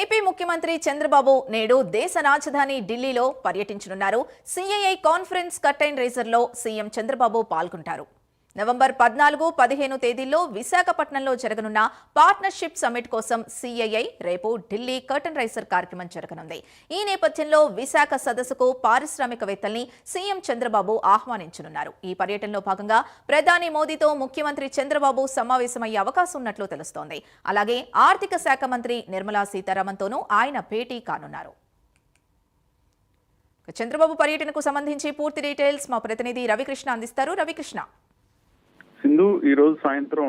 AP ముఖ్యమంత్రి చంద్రబాబు నేడు దేశ రాజధాని ఢిల్లీలో పర్యటించనున్నారు. C I I conference curtain రేజర్లో CM Chandrababu పాల్గొంటారు. నవంబర్ పద్నాలుగు పదిహేను తేదీల్లో విశాఖపట్నంలో జరగనున్న పార్ట్నర్షిప్ సమ్మిట్ కోసం సిఐఐ రేపు ఢిల్లీ కర్టన్ రైసర్ కార్యక్రమం జరగనుంది. ఈ నేపథ్యంలో విశాఖ సదస్సుకు పారిశ్రామికవేత్తల్ని సీఎం చంద్రబాబు ఆహ్వానించనున్నారు. ఈ పర్యటనలో భాగంగా ప్రధాని మోదీతో ముఖ్యమంత్రి చంద్రబాబు సమావేశమయ్యే అవకాశం ఉన్నట్లు తెలుస్తోంది. అలాగే ఆర్థిక శాఖ మంత్రి నిర్మలా సీతారామన్తోనూ ఆయన భేటీ కానున్నారు. చంద్రబాబు పర్యటనకు సంబంధించి పూర్తి డీటెయిల్స్ మా ప్రతినిధి రవికృష్ణ అందిస్తారు. రవికృష్ణ. ఈ రోజు సాయంత్రం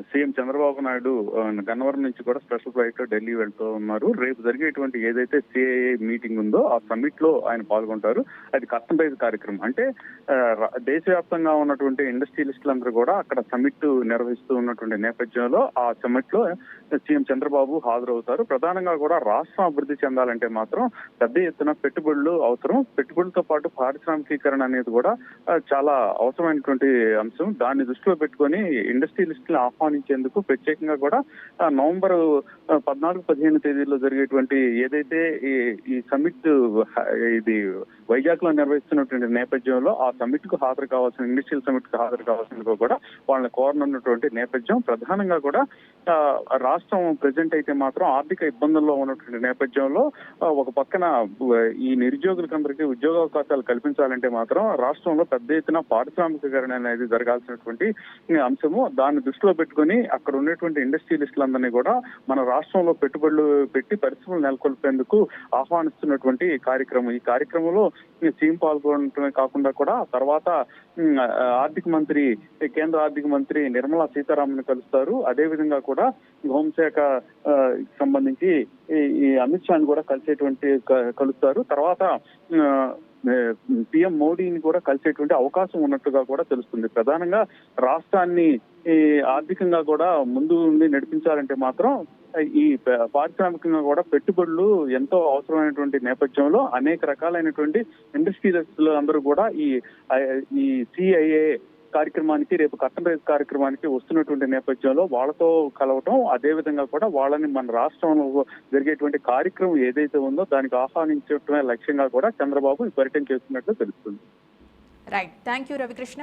సీఎం చంద్రబాబు నాయుడు గన్నవరం నుంచి కూడా స్పెషల్ ఫ్లైట్లో ఢిల్లీ వెళ్తూ ఉన్నారు. రేపు జరిగేటువంటి ఏదైతే సిఐఏ మీటింగ్ ఉందో ఆ సమ్మిట్లో ఆయన పాల్గొంటారు. అది కస్టమైజ్ కార్యక్రమం. అంటే దేశవ్యాప్తంగా ఉన్నటువంటి ఇండస్ట్రియలిస్టులందరూ కూడా అక్కడ సమ్మిట్ నిర్వహిస్తూ ఉన్నటువంటి నేపథ్యంలో ఆ సమ్మిట్లో సీఎం చంద్రబాబు హాజరవుతారు. ప్రధానంగా కూడా రాష్ట్రం అభివృద్ధి చెందాలంటే మాత్రం పెద్ద ఎత్తున పెట్టుబడులు అవసరం. పెట్టుబడులతో పాటు పారిశ్రామికీకరణ అనేది కూడా చాలా అవసరమైనటువంటి అంశం. దాన్ని దృష్టిలో పెట్టుకొని ఇండస్ట్రియలిస్టులను ఆహ్వానించేందుకు ప్రత్యేకంగా కూడా నవంబర్ పద్నాలుగు పదిహేను తేదీల్లో జరిగేటువంటి ఏదైతే ఈ ఈ సమ్మిట్ ఇది వైజాగ్లో నిర్వహిస్తున్నటువంటి నేపథ్యంలో ఆ సమ్మిట్కు హాజరు కావాల్సిన ఇండస్ట్రియల్ సమ్మిట్కు హాజరు కావాల్సినందుకు కూడా వాళ్ళని కోరనున్నటువంటి నేపథ్యం. ప్రధానంగా కూడా రాష్ట్రం ప్రజెంట్ అయితే మాత్రం ఆర్థిక ఇబ్బందుల్లో ఉన్నటువంటి నేపథ్యంలో ఒక పక్కన ఈ నిరుద్యోగులకందరికీ ఉద్యోగ అవకాశాలు కల్పించాలంటే మాత్రం రాష్ట్రంలో పెద్ద ఎత్తున పారిశ్రామికీకరణ అనేది జరగాల్సినటువంటి అంశము. దాన్ని దృష్టిలో పెట్టుకొని అక్కడ ఉన్నటువంటి ఇండస్ట్రియలిస్టులందరినీ కూడా మన రాష్ట్రంలో పెట్టుబడులు పెట్టి పరిశ్రమలు నెలకొల్పేందుకు ఆహ్వానిస్తున్నటువంటి కార్యక్రమం. ఈ కార్యక్రమంలో సీఎం పాల్గొనటమే కాకుండా కూడా తర్వాత ఆర్థిక మంత్రి కేంద్ర ఆర్థిక మంత్రి నిర్మలా సీతారామన్ కలుస్తారు. అదే విధంగా కూడా హోంశాఖ సంబంధించి ఈ- అమిత్ షాను కూడా కలిసేటువంటి క- కలుస్తారు. తర్వాత ఆ, పిఎం మోడీని కూడా కలిసేటువంటి అవకాశం ఉన్నట్టుగా కూడా తెలుస్తుంది. ప్రధానంగా రాష్ట్రాన్ని ఈ ఆర్థికంగా కూడా ముందు ఉండి నడిపించాలంటే మాత్రం ఈ పారిశ్రామికంగా కూడా పెట్టుబడులు ఎంతో అవసరమైనటువంటి నేపథ్యంలో అనేక రకాలైనటువంటి ఇండస్ట్రీలు అందరూ కూడా ఈ ఈ సిఐఏ కార్యక్రమానికి రేపు కట్టన్ రైజ్ కార్యక్రమానికి వస్తున్నటువంటి నేపథ్యంలో వాళ్ళతో కలవటం అదే విధంగా కూడా వాళ్ళని మన రాష్ట్రంలో జరిగేటువంటి కార్యక్రమం ఏదైతే ఉందో దానికి ఆహ్వానించడమే లక్ష్యంగా కూడా చంద్రబాబు ఈ పర్యటన చేస్తున్నట్లు తెలుస్తుంది. Right thank you Ravikrishna